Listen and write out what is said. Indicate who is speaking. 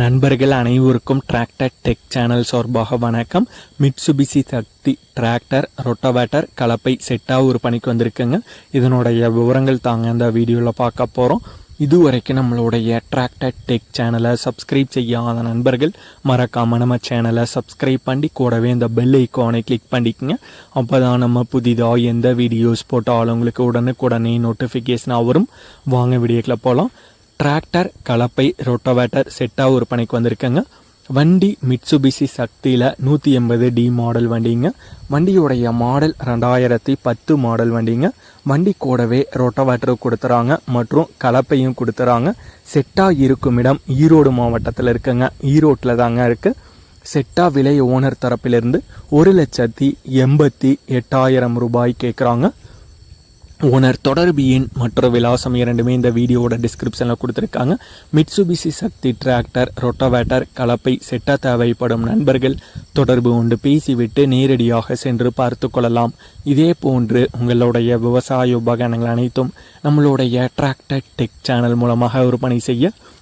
Speaker 1: நண்பர்கள் அனைவருக்கும் tractor tech channel சார்பாக வணக்கம். மிட்சுபிசி சக்தி டிராக்டர் ரொட்டவேட்டர் கலப்பை செட்டாக ஒரு பணிக்கு வந்திருக்குங்க. இதனுடைய விவரங்கள் தாங்க இந்த வீடியோவில் பார்க்க போகிறோம் இதுவரைக்கும் நம்மளுடைய டிராக்டர் டெக் சேனலை சப்ஸ்கிரைப் செய்யாத நண்பர்கள் மறக்காமல் நம்ம சேனலை சப்ஸ்கிரைப் பண்ணி கூடவே இந்த பெல் ஐக்கானை கிளிக் பண்ணிக்கோங்க. அப்போ தான் நம்ம புதிதாக எந்த வீடியோஸ் போட்டாலும் உங்களுக்கு உடனுக்குடனே நோட்டிஃபிகேஷனாக வரும். வாங்க வீடியோக்கில் போகலாம் டிராக்டர் கலப்பை ரொட்டோவேட்டர் செட்டாக விற்பனைக்கு வந்திருக்கேங்க. வண்டி மிட்சுபிசி சக்தியில் நூற்றி எண்பது டி மாடல் வண்டிங்க. வண்டியுடைய மாடல் ரெண்டாயிரத்தி பத்து மாடல் வண்டிங்க. வண்டி கூடவே ரொட்டோவேட்டரும் கொடுத்துறாங்க மற்றும் கலப்பையும் கொடுத்துறாங்க. செட்டாக இருக்கும் இடம் ஈரோடு மாவட்டத்தில் இருக்குங்க. ஈரோட்டில் தாங்க இருக்குது செட்டா விலை ஓனர் தரப்பிலிருந்து ஒரு லட்சத்தி எண்பத்தி எட்டாயிரம் ரூபாய் கேட்குறாங்க ஓனர் தொடர்பு எண் மற்ற விலாசம் இரண்டுமே இந்த வீடியோவோட டிஸ்கிரிப்ஷனில் கொடுத்துருக்காங்க. மிட்சுபிசி சக்தி டிராக்டர் ரொட்டவேட்டர் கலப்பை செட்ட தேவைப்படும் நண்பர்கள் தொடர்பு கொண்டு பேசிவிட்டு நேரடியாக சென்று பார்த்து கொள்ளலாம். இதே போன்று உங்களுடைய விவசாய உபகரணங்கள் அனைத்தும் நம்மளுடைய டிராக்டர் டெக் சேனல் மூலமாக விற்பனை செய்ய